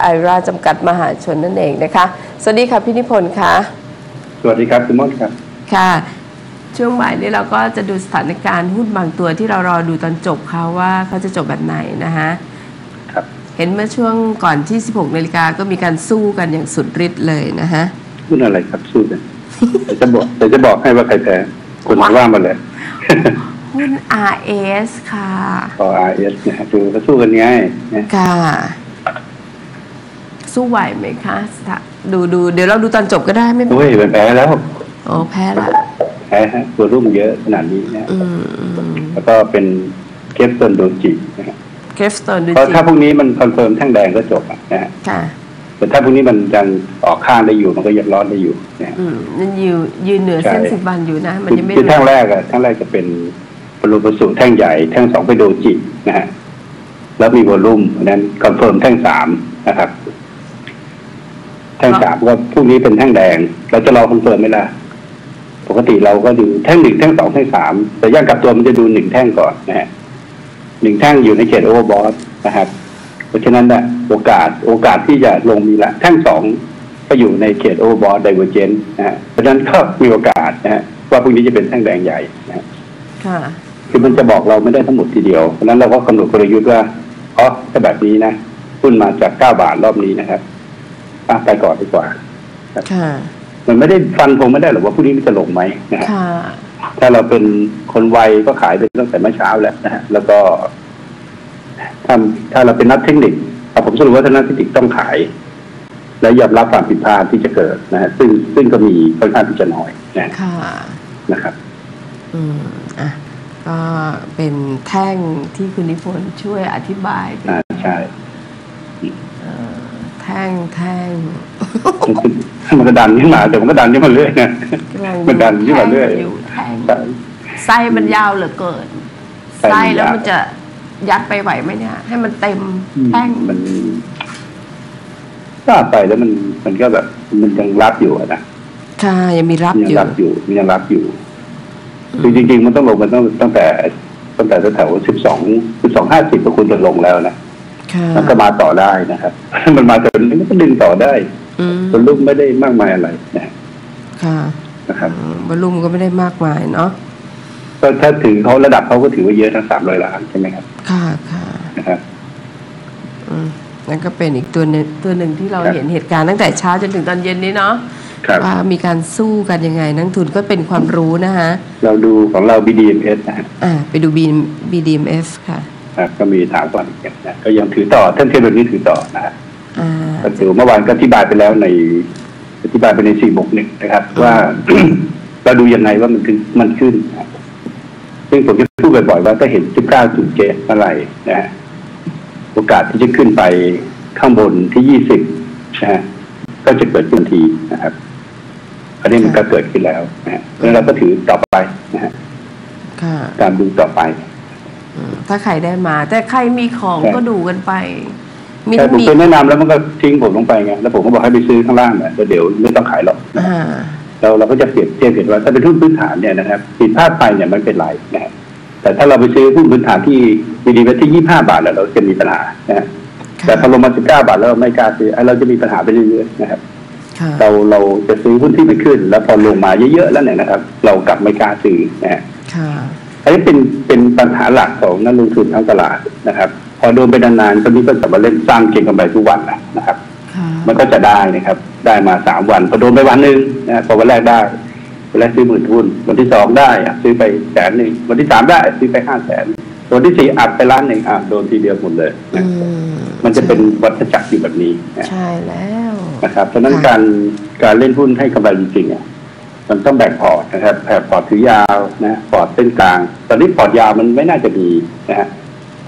ไอราจำกัดมหาชนนั่นเองนะคะ สวัสดีค่ะพี่นิพนธ์ค่ะสวัสดีครับคุณมดครับ ค่ะ ช่วงบ่ายนี้เราก็จะดูสถานการณ์หุ้นบางตัวที่เรารอดูตอนจบเขาว่าเขาจะจบแบบไหนนะคะครับเห็นเมื่อช่วงก่อนที่ 16นาฬิกาก็มีการสู้กันอย่างสุดฤทธิ์เลยนะคะหุ้นอะไรครับสู้กันแต่จะบอกแต่จะบอกให้ว่าใครแพ้คุณว่ามาเลยหุ้น RS ค่ะพอ RS นะฮะดูก็สู้กันง่ายนะค่ะ สู้ไหวไหมคะสถาดูดูเดี๋ยวเราดูตอนจบก็ได้ไม่เป็นโอ้ยเป็นแพ้แล้วโอ้แพ้ละแพ้ฮะตัวรุ่มเยอะขนาดนี้นะอืมอืมแล้วก็เป็นเคปตันโดจินะฮะเกรฟสโตนดูเพราะจิถ้าพรุ่งนี้มันคอนเฟิร์มแท่งแดงก็จบอะนะฮะค่ะแต่ถ้าพรุ่งนี้มันยังออกข้างได้อยู่มันก็ยังร้อนได้อยู่นะฮะอืมนั่นยืนยืนเหนือเส้นใช่สิบวันอยู่นะ มันยังไม่คือลแท่งงแรกอะแท่งแรกจะเป็นบรรลุประสูแท่งใหญ่แท่งสองไปโดจินะฮะแล้วมีวอลลุ่มอันนั้นคอนเฟิร์มแท่งสามนะครับ แท่งสามก็พรุ่งนี้เป็นแท่งแดง เราจะรอคอนเฟิร์มไหมล่ะปกติเราก็ดูแท่งหนึ่งแท่งสองแท่งสามแต่ย่างกลับตัวมันจะดูหนึ่งแท่งก่อนนะฮะหนึ่งแท่งอยู่ในเขตโอเวอร์บอสนะครับ เพราะฉะนั้นนะโอกาสโอกาสที่จะลงมีละแท่งสองก็อยู่ในเขตโอเวอร์บอสไดเวอร์เจนนะฮะเพราะฉะนั้นก็มีโอกาสนะฮะว่าพรุ่งนี้จะเป็นแท่งแดงใหญ่นะฮะค่ะคือมันจะบอกเราไม่ได้ทั้งหมดทีเดียวเพราะฉะนั้นเราก็กำหนดกลยุทธ์ว่าอ๋อถ้าแบบนี้นะหุ้นมาจากเก้าบาทรอบนี้นะครับ อะไปก่อนดีกว่าค่ะมันไม่ได้ฟันคงไม่ได้หรอกว่าพรุ่งนี้มันจะลงไหมนะฮะค่ะถ้าเราเป็นคนไวก็ขายไปตั้งแต่เมื่อเช้าแล้วนะฮะแล้วก็ถ้าถ้าเราเป็นนักเทคนิคเอาผมสรุปว่าถ้านักเทคนิคต้องขาย และยอมรับความผิดพลาดที่จะเกิดนะฮะซึ่งซึ่งก็มีค่อนข้างที่จะน้อยนะค่ะนะครับ อืมอะก็เป็นแท่งที่คุณนิพนธ์ช่วยอธิบายอ่าใช่เอ่อแท่งแท่งมันก็ดันขึ้นมาแต่มันก็ดันขึ้นมาเรื่อยนะกำลังมันดันขึ้นมาเรื่อยแท่งอยู่แท่งใช่ไส้มันยาวเหลือเกินไส้ไส้มันยาวแล้วมันจะยัดไปไหวไหมเนี่ย ให้มันเต็มแท่งมันถ้าไปแล้วมันมันก็แบบ มันยังรับอยู่อะนะค่ะยังมีรับมันอยังยู่รับอยู่มันยังรับอยู่คือจริง ๆ มันต้องลงมันต้องตั้งแต่ตั้งแต่แถวสิบสองสิบสองห้าสิบก็คุณจะลงแล้วนะค่ะ มันก็มาต่อได้นะครับ มันมาจนมันก็ดึงต่อได้อืมจนลูกไม่ได้มากมายอะไรนะค่ะนะครับอืมวอลลุ่มก็ไม่ได้มากมายเนาะก็ถ้าถึงเขาระดับเขาก็ถือว่าเยอะทั้งสามร้อยล้านใช่ไหมครับ ค่ะค่ะนะครับอืมนั่นก็เป็นอีกตัวหนึงตัวหนึ่งที่เราครับเห็นเหตุการณ์ตั้งแต่เช้าจนถึงตอนเย็นนี้เนาะครับว่ามีการสู้กันยังไง นักทุนก็เป็นความรู้นะคะเราดูของเรา BDMs นะฮะอ่า ไปดู B BDMF ค่ะ ครับก็มีถามก่อนอีกนะก็ยังถือต่อท่านเทียนแบบนี้ถือต่อนะฮะอ่าก็ถือเมื่อวานก็อธิบายไปแล้วในอธิบายไปในสี่บกหนึ่งนะครับ ว่าเราดูยังไงว่ามันถึงมันขึ้นนะซึ่งผมจะพูดบ่อยๆว่าถ้าเห็น19.7เมื่อไหร่นะฮะโอกาสที่จะขึ้นไปข้างบนที่20นะฮะก็จะเกิดทันทีนะครับอันนี้มันก็เกิดขึ้นแล้วนะฮะแล้วเราก็ถือต่อไปนะฮะค่ะตามดูต่อไปอืม ถ้าใครได้มา แต่ใครมีของใช่ก็ดูกันไปมีแต่ทั้งผมมีเคยแนะนำแล้วมันก็ทิ้งผมลงไปไงแล้วผมก็บอกให้ไปซื้อข้างล่างเนี่ยแล้วเดี๋ยวไม่ต้องขายหรอกอ่าเราเราก็จะเปรียบเทียบเห็นว่าถ้าเป็นหุ้นพื้นฐานเนี่ยนะครับผิดพลาดไปเนี่ยมันเป็นไรนะฮะแต่ถ้าเราไปซื้อหุ้นพื้นฐานที่ดีๆไปที่ยี่ห้าบาทแล้วเราจะมีปัญหานะฮะค่ะแต่พอลงมาสิบเก้าบาทแล้วเราไม่กล้าซื้อไอ้เราจะมีปัญหาไปเรื่อยๆนะครับค่ะเราเราจะซื้อหุ้นที่มันขึ้น แล้วพอลงมาเยอะๆแล้วเนี่ยนะครับ เรากลับไม่กล้าซื้อนะฮะค่ะ อันนี้เป็นเป็นปัญหาหลักของนักลงทุนทั้งตลาดนะครับ พอโดนไปนานๆคนนี้ก็จะมาเล่นสร้างเก็งกำไรทุกวันนะครับค่ะมันก็จะได้นะครับ ได้มาสามวันพอโดนไปวันหนึ่งนะพอวันแรกได้วันแรกซื้อหมื่นทุนวันที่สองได้อะซื้อไปแสนหนึ่งวันที่สามได้ซื้อไปห้าแสนวันที่สี่อัดไปล้านหนึ่งอะโดนทีเดียวหมดเลยอืนะมมันจะเป็นวัฏจักรอยู่แบบนี้นะใช่แล้วนะครับเพราะฉะนั้นค่ะการการเล่นหุ้นให้กำไรจริงๆอะ มันต้องแบ่งพอร์ตนะครับแบ่งพอร์ตถือยาวนะพอร์ตเส้นกลาง ตอนนี้พอร์ตยาวมันไม่น่าจะมีนะฮะ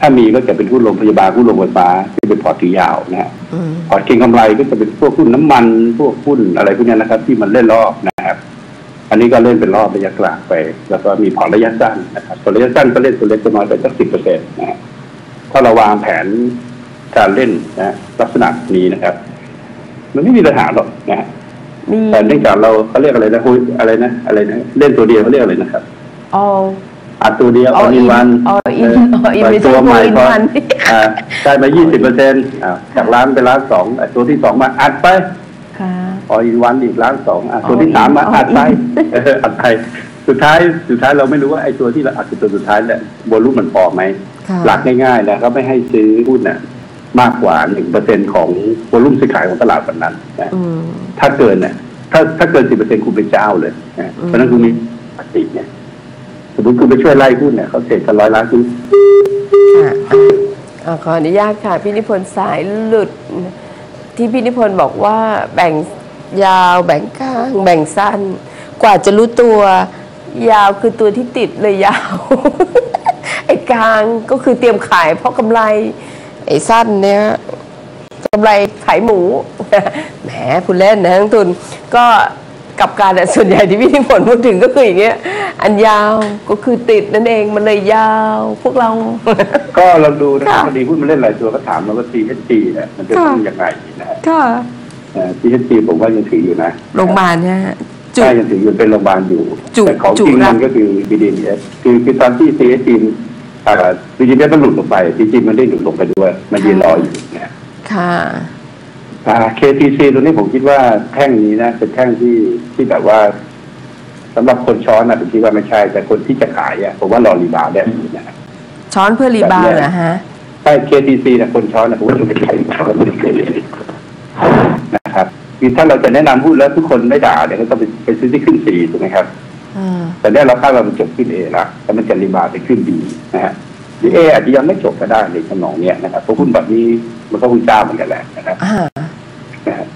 ถ้ามีก็จะเป็นหุ้นโรงพยาบาลหุ้นโรงไฟฟ้าที่เป็นพอร์ตถือยาวนะฮะอืมพอร์ตเก็งกำไรก็จะเป็นพวกหุ้นน้ำมัน พวกหุ้นอะไรพวกเนี้ยนะครับ ที่มันเล่นรอบนะครับ อันนี้ก็เล่นเป็นรอบระยะกลางไป แล้วก็มีพอร์ตระยะสั้นนะครับพอร์ตระยะสั้นก็เล่นตัวเล็กตัวน้อยไปสักสิบเปอร์เซ็นต์นะฮะถ้าเราวางแผนการเล่นนะลักษณะนี้นะครับ มันไม่มีปัญหาหรอกนะฮะมี แต่เนื่องจากเราเขาเรียกอะไรนะหุ้ยอะไรนะอะไรนะเล่นตัวเดียวเขาเรียกอะไรนะครับ all อัดตัวเดียว All ออิน in วัน All in All in ไม่ใช่ตัวใหม่ All in พอ one อ่าได้มายี่สิบเปอร์เซ็นต์จากล้านไปล้านสองอะตัวที่สองมาอัดไปค่ะออินวันอีกล้านสองอะ All ตัวที่สามมา in อัดไป All in เอออัดไปสุดท้ายสุดท้ายเราไม่รู้ว่าไอ้ตัวที่เราอัดคือตัวสุดท้ายเนี่ยวอลุ่มมันพอไหมค่ะหลักง่ายๆนะเขาไม่ให้ซื้อหุ้นน่ะ มากกว่าหนึ่งเปอร์เซ็นของวอลุ่มซื้อขายของตลาดวันนั้นนะอืมถ้าเกินเนี่ยถ้าถ้าเกินสิบเปอร์เซ็นคุณเป็นเจ้าเลยนะอืมเพราะฉะนั้นคุณมีปฏิเนี่ยสมมติคุณไปช่วยไล่หุ้นเนี่ยเขาเสร็จกันร้อยล้านคุณค่ะอะขออนุญาตค่ะ พี่นิพนธ์สายหลุด ที่พี่นิพนธ์บอกว่าแบ่งยาวแบ่งกลางแบ่งสั้น กว่าจะรู้ตัวยาวคือตัวที่ติดเลยยาว ไอ้กลางก็คือเตรียมขายเพราะกำไร ไอ้สั้นเนี่ยกำไรขายหมู แหมคุณเล่นนะทั้งทุน ก็กลับการอะส่วนใหญ่ที่พี่นิพนธ์พูดถึงก็คืออย่างเงี้ย อันยาวก็คือติดนั่นเองมันเลยยาวพวกเรา ก็เราดูนะครัค่ะบพอดีหุ้นมันเล่นหลายตัวก็ถามเราว่า CHG เนี่ยมันเป็นค่ะหุ้นยังไงนะฮะค่ะเอ่อ CHG ผมว่ายังถืออยู่นะโรงพยาบาลเนี่ยฮะจุใช่ยังถืออยู่เป็นโรงพยาบาลอยู่จุแต่ของจุจริงรัมับนก็คือ BDMs คือคือตอนที่ CHG อ่า BDMs มันหลุดลงไป จริงๆมันได้หลุดลงไปด้วย มันยืนรออยู่นะค่ะอ่า KTC ตัวนี้ผมคิดว่าแท่งนี้นะเป็นแท่งที่ที่แบบว่าสำหรับคนช้อนนะผมคิดว่าไม่ใช่ แต่คนที่จะขายอะผมว่ารอรีบาวด์ได้นะช้อนเพื่อรีบาวด์เหรอฮะใช่ KTC นะคนช้อนนะผมว่าจะไม่ใช่นะครับคือถ้าเราจะแนะนำหุ้นแล้วทุกคนไม่ด่าเนี่ยก็ต้องไปไปซื้อที่ขึ้นสี่ถูกไหมครับอ่า แต่เนี่ยเราคาดว่ามันจบขึ้นเอละแล้วมันจะรีบาวด์ไปขึ้นดีนะฮะที่เออาจจะยังไม่จบก็ได้ในทำนองเนี้ยนะครับเพราะหุ้นแบบนี้มันก็หุ้นเจ้าเหมือนกันแหละนะครับอ่านะฮะ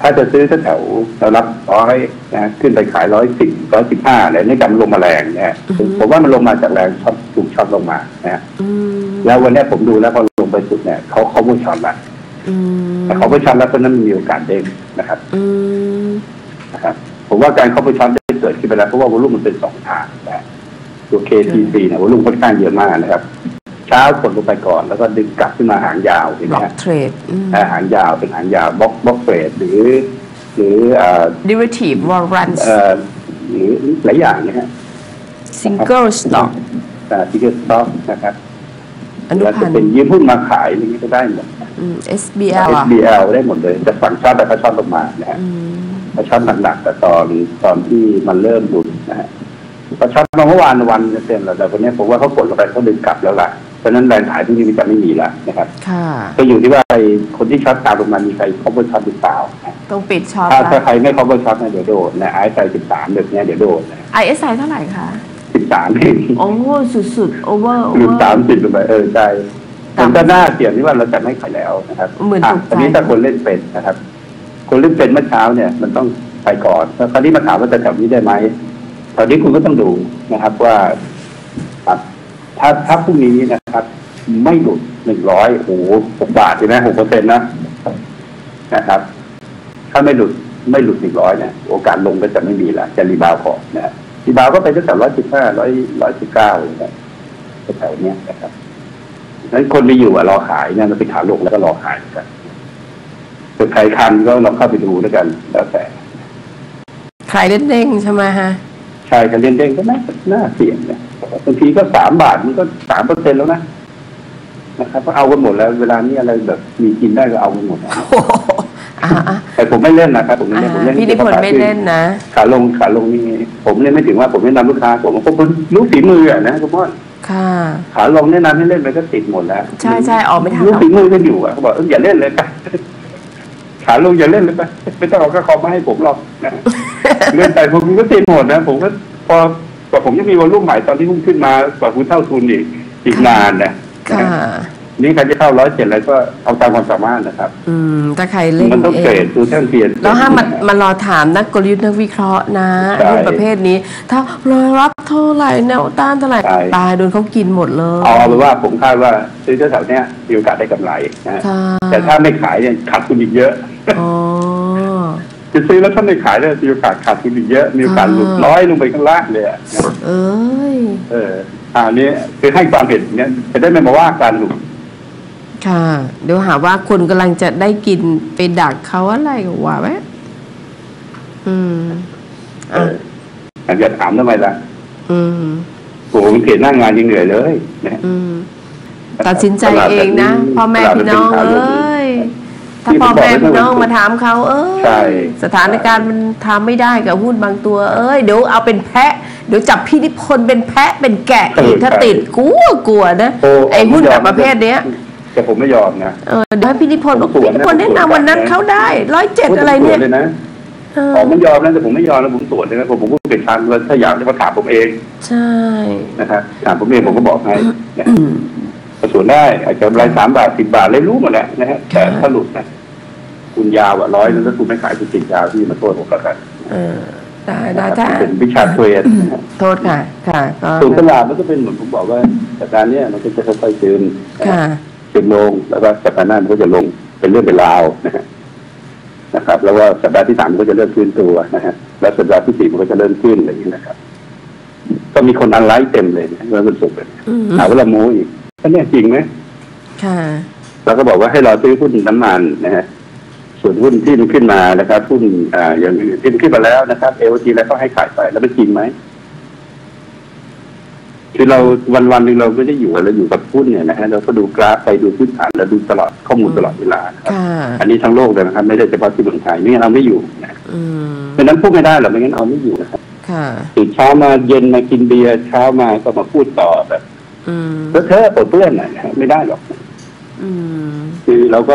ถ้าจะซื้อแถวๆเรารับร้อยนะขึ้นไปขายร้อยสิบร้อยสิบห้าอะไรนี่กำลงมาแรงเนี่ยผมว่ามันลงมาจากแรงช็อตถูกช็อตลงมานะฮะอืมแล้ววันเนี้ยผมดูแล้วพอลงไปสุดเนี่ยเขาเขาไม่ช็อตละอืมแต่เขาไม่ช็อตแล้วเพราะนั้นมันมีโอกาสเด้งนะครับอืมนะครับ ผมว่าการเขาไปช็อตได้ เกิดขึ้นไปแล้วเพราะว่าวอลุ่มมันเป็นสองทางนะตัว KTC เนี่ยวอลุ่มค่อนข้างเยอะมากนะครับ เช้ากดลงไปก่อนแล้วก็ดึงกลับขึ้นมาหางยาวเห็นบไหมล็อกฮะเทรดอ่าหางยาวเป็นหางยาวบล็อกบล็อกเฟรดหรือ หรืออ่า derivative warrants เอ่อหรือหลายอย่างนะฮะ single stock ทิกเกอร์สต็อกนะครับอนุแล้วพัจะนเป็นธ์ยืมหุ้นมาขายอย่างนี้ก็ได้หมด อืม SBL อะ SBL ได้หมดเลยแต่ฝั่งชอบแต่เขาชอบลงมานะฮะ อืม เขาชอบหนักๆแต่ตอนตอนที่มันเริ่มหลุดนะฮะเขาชอบมาเมื่อวานวันเต็มแล้วแต่วันนี้ผมว่าเขากดลงไปเขาดึงกลับแล้วล่ะเพราะฉะนั้นแรงขายที่นี่มันจะไม่มีละนะครับค่ะก็อยู่ที่ว่าไอ้คนที่ช็อตตามลงมามีใคร cover ช็อตหรือเปล่านะต้องปิดช็อตถ้าละถ้าใครไม่ cover ช็อตนะเดี๋ยวโดนนะไอ้ใส่สิบสามแบบเนี้ยเดี๋ยวโดนนะ ISI เท่าไหร่คะสิบสามโอ้สุดๆ over หรือ over สามสิบลงไปเออใช่ต่ำมันก็น่าเสี่ยงที่ว่าเราจะไม่ขายแล้วนะครับเหมือนอะตกใจอันนี้ถ้าคนเล่นเป็นนะครับ คนเล่เป็นเมื่อเช้าเนี่ยมันต้องไปก่อนแล้วคราวนี้มาถามว่าจะแถวนี้ได้ไหมตอนนี้คุณก็ต้องดูนะครับว่าถ้าถ้าพรุ่งนี้นะครับ ไม่หลุดหนึ่งร้อยโอ้โหหกบาทใช่ไหมหกเปอร์เซ็นต์นะนะครับ ถ้าไม่หลุดไม่หลุดหนึ่งร้อยเนี่ยโอกาสลงก็จะไม่มีละจะรีบาวด์ขอนะฮะรีบาวก็ไปตั้งแต่ร้อยสิบห้าร้อยร้อยสิบเก้าอย่างเงี้ยแถวเนี้ยนะครับนั้นคนที่อยู่อะรอขายเนี่ยมันเป็นขาลงแล้วก็รอขายกัน ส่วนใครคันก็ลองเข้าไปดูแล้วกัน แล้วแต่ใครเล่นเด้งใช่ไหมฮะชายกับเล่นเด้งก็น่าน่าเสี่ยงเนี่ยบางทีก็สามบาทมันก็สามเปอร์เซ็นแล้วนะนะครับก็เอากันหมดแล้ว เวลานี้อะไรแบบมีกินได้ก็เอากันหมดนะโอ้โหอะอะแต่ผมไม่เล่นนะครับผมไม่อ่าเล่นผมเล่นพี่นิพนธ์ไม่เล่นนะขาลงขาลงนี่ผมเนี่ยไม่ถึงว่าผมแนะนำลูกค้าผมผมรู้ฝีมืออะนะคุณพ่อค่ะขาลงแนะนำให้เล่นไปก็ติดหมดแล้ว ใช่ใช่ออกไม่ทันรู้หรอกฝีมือกันอยู่อะเขาบอกเอออย่าเล่นเลยไป ขาลงอย่าเล่นเลยไปไม่ต้องเอาค่าคอมมาให้ผมหรอกนะเล่นไปผมก็ติดหมดนะ ผมก็พอกว่าผมจะมีวอลลุ่มใหม่ตอนที่พุ่งขึ้นมากว่าคุณเท่าทุนอีกอีกนานนะค่ะ นี่ใครจะเข้าร้อยเจ็ดอะไรก็เอาตามความสามารถนะครับ อืมถ้าใครเล่นมันต้องเอเทรดงดูแท่งเปลี่ยนแล้วห้ามมามารอถามนักกลยุทธ์นักวิเคราะห์นะใช่รุ่นประเภทนี้ ถ้ารอรับเท่าไหร่แนวต้านเท่าไหร่ใช่ตายโดนเขากินหมดเลยเอาเอาไปนว่าผมคาดว่าซื้อแถวๆเนี้ยมีโอกาสได้กำไรนะค่ะแต่ถ้าไม่ขายเนี่ยขาดทุนอีกเยอะอ๋อจะซื้อแล้วถ้าไม่ขายเนี่ยมีโอกาสขาดทุนอีกเยอะมีโอกาสหลุดอ่าร้อยลงไปข้างล่างเลยอะนะเอ้ยเอออ่านี่คือให้ความเห็นเนี่ยจะได้ไม่มาว่าการหลุด ค่ะ เดี๋ยวหาว่าคนกำลังจะได้กินไปดักเขาอะไรก็ว่าไหมอืมเออะออยากจะถามทำไมล่ะ อืมโอ้โหมันเขียนหน้างานยังเหนื่อยเลยนะอืมตัดสินใจเองนะพ่อแม่พี่น้องเอ้ยถ้าพ่อแม่พี่น้องมาถามเขาเอ้ใช่ยสถานการณ์มันทำไม่ได้กับหุ้นบางตัว เอ้ยเดี๋ยวเอาเป็นแพะ เดี๋ยวจับพี่นิพนธ์เป็นแพะเป็นแกะอีกถ้าติดกลัวกลัวนะโไอ้หุ้นแบบประเภทเนี้ย แต่ผมไม่ยอมนะเออเดี๋ยวให้พี่นิพนธ์บอกผมสวนพี่นิพนธ์นะแนะนำวันนั้นผมสวนนะเขาได้ร้อยเจ็ดอะไรเนี่ยผมสวเลยนะเออของมันยอมนะแต่ผมไม่ยอมแล้วผมสวนเลยนะผมผมพูดเป็นครั้งว่าถ้าอยากจะมาถามผมเอง ใช่นะครับถามผมเองผมก็บอกให้นะก็สวนได้อาจจะกำไรสามบาทสิบบาทเลยรู้หมดแหละนะฮะแต่ถ้าหลุดนะคุณยาวอะร้อยนึงถ้าคุณไม่ขายคุณติดยาวที่มาโทษผมแล้วกันเออได้ได้นะครับถ้าเป็นวิชาเทรดนะฮะโทษค่ะ ค่ะก็ส่วนตลาดมันก็เป็นเหมือนผมบอกว่าสัปดาห์เนี้ยมันก็จะค่อยๆซึมค่ะ ซึมลง แล้วก็สัปดาห์หน้ามันก็จะลงเป็นเรื่องเป็นราวนะฮะนะครับ แล้วว่าสัปดาห์ที่สามมันก็จะเริ่มขึ้นตัวนะฮะแล้วสัปดาห์ที่สี่มันก็จะเริ่มขึ้นอะไรอย่างนี้นะครับ ก็มีคนอันไลค์เต็มเลยนะเมื่อวันศุกร์เลยอืมหาว่าเราโม้อีกก็เนี่ยจริงไหมค่ะเราก็บอกว่าให้เราซื้อหุ้นน้ำมันนะฮะส่วนหุ้นที่มันขึ้นมานะครับหุ้นอ่าอย่างอื่นที่มันขึ้นมาแล้วนะครับเอลทีแล้วก็ให้ขายไปแล้วมันจริงไหม คือเราวันวันๆหนึ่งเราไม่ได้อยู่เราอยู่กับหุ้นเนี่ยนะฮะเราก็ดูกราฟไปดูพื้นฐานเราดูตลอดข้อมูลตลอดเวลานะครับค่ะอันนี้ทั้งโลกเลยนะครับ ไม่ได้เฉพาะที่เมืองไทยไม่งั้นเอาไม่อยู่นะอืมเพราะฉะนั้นพูดไม่ได้หรอกไม่งั้นเอาไม่อยู่นะครับค่ะตื่นเช้ามาเย็นมากินเบียร์เช้ามาก็มาพูดต่อแบบอืมเลอะเทอะปนเปื้อนนะฮะไม่ได้หรอกอืมคือเราก็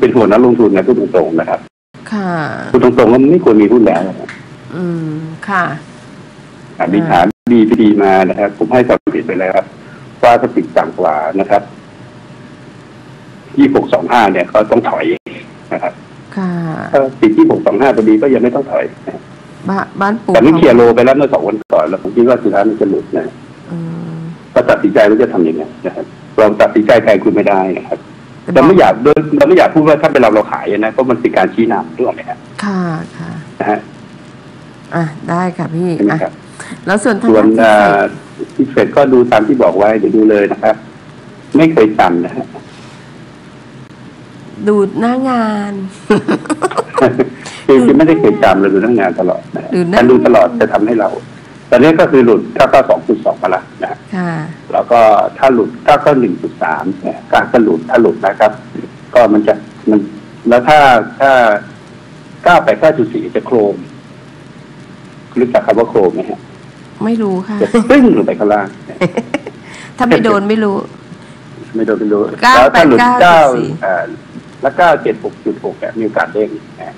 เป็นหัวนักลงทุนนะพูดตรงๆนะครับ ค่ะพูดตรงๆว่ามันไม่ควรมีหุ้นแล้วนะครับอืมค่ะอะมีฐาน ดีพีดีมานะครับ ผมให้ความผิดไปแล้วครับว่าถ้าติดต่ำกว่านะครับยี่หกสองห้าเนี่ยเขาต้องถอยนะครับค่ะถ้าติดยี่หกสองห้าพอดีก็ยังไม่ต้องถอยนะบ้านบ้านปู่แต่ไม่เคลียร์โลไปแล้วเมื่อสองวันก่อนแล้วผมคิดว่าสุดท้ายมันจะหลุดนะอืมก็ตัดสินใจว่าจะทำยังไงนะครับเราตัดสินใจแทนคุณไม่ได้นะครับแต่เราบไม่อยากโดยเราไม่อยากพูดว่าถ้าเป็นเราเราขายนะเพราะมันเป็นการชี้นำด้วยไหมครับค่ะค่ะนะฮะอะได้ค่ะพี่ใช่ไหมอะครับ แล้วส่วนทางส่วนด้านอ่าที่เฟดที่เฟดก็ดูตามที่บอกไว้เดี๋ยวดูเลยนะครับ ไม่เคยจำนะฮะดูหน้างานคือคือไม่ได้เคยจำเราดูทั้งงานตลอดนะฮะดูหน้าการดูตลอดจะทำให้เราตอนนี้ก็คือหลุด 992.2มาละนะฮะค่ะแล้วก็ถ้าหลุด 991.3เนี่ยการก็หลุดถ้าหลุดนะครับ ก็มันจะมัน แล้วถ้าถ้า989.4จะโครมรู้จักคำว่าโครมไหมฮะ ไม่รู้ค่ะจะตึ้งลงไปข้างล่างนะถ้าไม่โดนไม่รู้ ไม่โดนไม่รู้เก้าแล้วถ้าหลุดแปดเก้าเก้าสี่อ่าแล้วเก้าเจ็ดหกจุดหกเนี่ยมีโอกาสเด้งนะ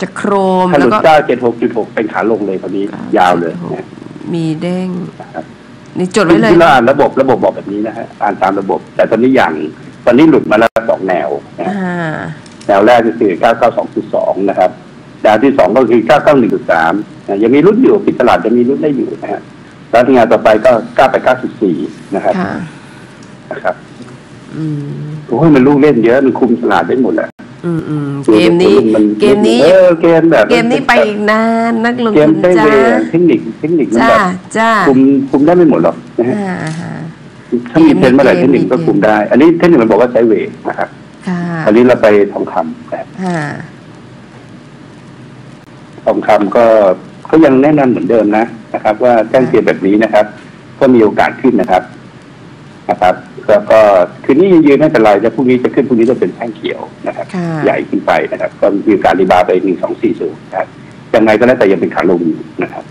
จะโครมถ้าหแล้วลุดก็เก้าเจ็ดหกจุดหกเป็นขาลงเลยคราวนี้ยาวเลยนะมีเด้งนะครับนี่จดไว้เลยที่เราอ่านระบบระบบบอกแบบนี้นะฮะอ่านตามระบบ แต่ตอนนี้อย่างตอนนี้หลุดมาแล้วสองแนวนะอ่าแนวแรกก็คือ 992.2 นะครับ แนวที่สองก็คือ 991.3นะยังมีรุ่นอยู่ปิดตลาดจะมีรุ่นได้อยู่นะฮะแล้วที่งานต่อไปก็ 989.4 นะครับค่ะนะครับอืมโอ้ยมันลูกเล่นเยอะ มันคุมตลาดได้หมดแหละอืมอืมเกมนี้ เกมนี้เออเกมแบบ เกมนี้ไปอีกนานนักลงเกมทุนใช้จ้าเวย์เทคนิคเทคนิคมันจ้าแบบจ้าคุมคุมได้ไม่หมดหรอกนะฮะอ่าฮะถ้ามีเทรนด์เมื่อไหร่เกเทมคนิคก็เกมคุมได้ อันนี้เทคนิคมันบอกว่าใช้เวย์นะครับค่ะอันนี้เราไปทองคำนะค่ะ ทองคำก็เขายังแนะนำเหมือนเดิมนะนะครับ ว่าแจ้งเตือนแบบนี้นะครับ ก็มีโอกาสขึ้นนะครับ นะครับแล้วก็คืนนี้ยังยืนไม่เป็นไรแต่พรุ่งนี้จะขึ้นพรุ่งนี้จะเป็นแท่งเขียวนะครับค่ะใหญ่ขึ้นไปนะครับ ก็มีโอกาสรีบาวด์ไปหนึ่งสองสี่ศูนย์นะครับยังไงก็แล้วแต่ยังเป็นขาลงอยู่นะครับ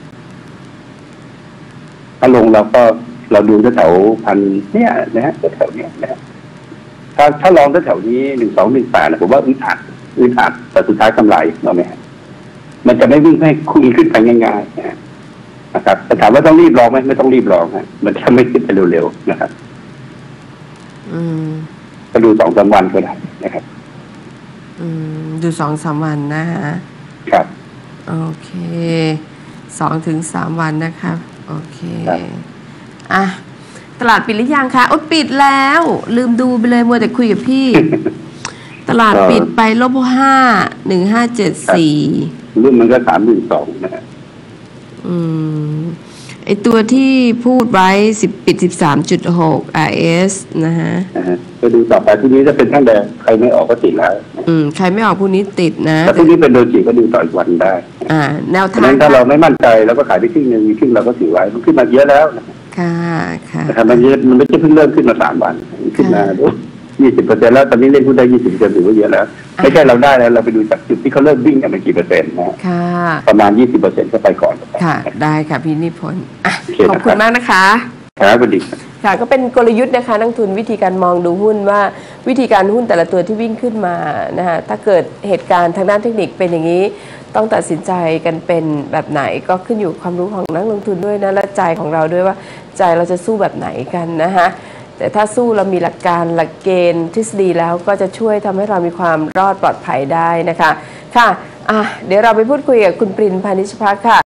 ถ้าลงเราก็เราดูแถวๆพันเนี่ยนะฮะแถวๆเนี้ยนะฮะถ้าถ้าลองแถวๆนี้หนึ่งสองหนึ่งแปดผมว่าอึดอัดอึดอัดแต่สุดท้ายกำไรเราไหมฮะ มันจะไม่วิ่งให้คุณขึ้นไปง่ายๆนะฮะนะครับแต่ถามว่าต้องรีบลองไหมไม่ต้องรีบลองฮะมันจะไม่ขึ้นไปเร็วๆนะครับ อืมก็ดูสองสามวันก็ได้นะครับ อืม ดูสองสามวันนะฮะครับโอเคสองถึงสามวันนะครับโอเคครับอะตลาดปิดหรือยังคะโอ๊ยปิดแล้ว ลืมดูไปเลยมัวแต่คุยกับพี่ ตลาดปิดไปลบห้าหนึ่งห้าเจ็ดสี่รุ่นมันก็สามหมื่นสองนะฮะอืมไอตัวที่พูดไว้สิบปิดสิบสามจุดหก RS นะฮะนะฮะก็ดูต่อไปพรุ่งนี้จะเป็นท่านแดงใครไม่ออกก็ติดแล้ว อืม ใครไม่ออกพวกนี้ติดนะแต่พรุ่งนี้เป็นโดจิก็ดูต่ออีกวันได้ อ่า แนวฉะทานั้งนถ้าเราไม่มั่นใจเราก็ขายไปครึ่งหนึ่งมีครึ่งเราก็ถือไว้มันขึ้นมาเยอะแล้วนะค่ะ ค่ะนะครับมันไม่มันไม่ใช่เพิ่งเริ่มขึ้นมาสามวัน ขึ้นมา ยี่สิบเปอร์เซ็นต์แล้ว ตอนนี้เล่นหุ้นได้ยี่สิบเปอร์เซ็นต์ถือว่าเยอะแล้ว ไม่ใช่เราได้แล้วเราไปดูจากจุดที่เขาเริ่มวิ่งกันเป็นกี่เปอร์เซ็นต์นะค่ะประมาณยี่สิบเปอร์เซ็นต์ก็ไปก่อนค่ะ ได้ค่ะพี่นิพนธ์อะโอเคขอบคุณนะครับมากนะคะครับสวัสดีครับค่ะก็เป็นกลยุทธ์นะคะนักทุนวิธีการมองดูหุ้นว่าวิธีการหุ้นแต่ละตัวที่วิ่งขึ้นมานะคะถ้าเกิดเหตุการณ์ทางด้านเทคนิคเป็นอย่างนี้ ต้องตัดสินใจกันเป็นแบบไหนก็ขึ้นอยู่ความรู้ของนักลงทุนด้วยนะและใจของเราด้วยว่าใจเราจะสู้แบบไหนกันนะคะ แต่ถ้าสู้เรามีหลักการหลักเกณฑ์ทฤษฎีแล้วก็จะช่วยทำให้เรามีความรอดปลอดภัยได้นะคะค่ะอะ เดี๋ยวเราไปพูดคุยกับคุณปรินพานิชพักค่ะ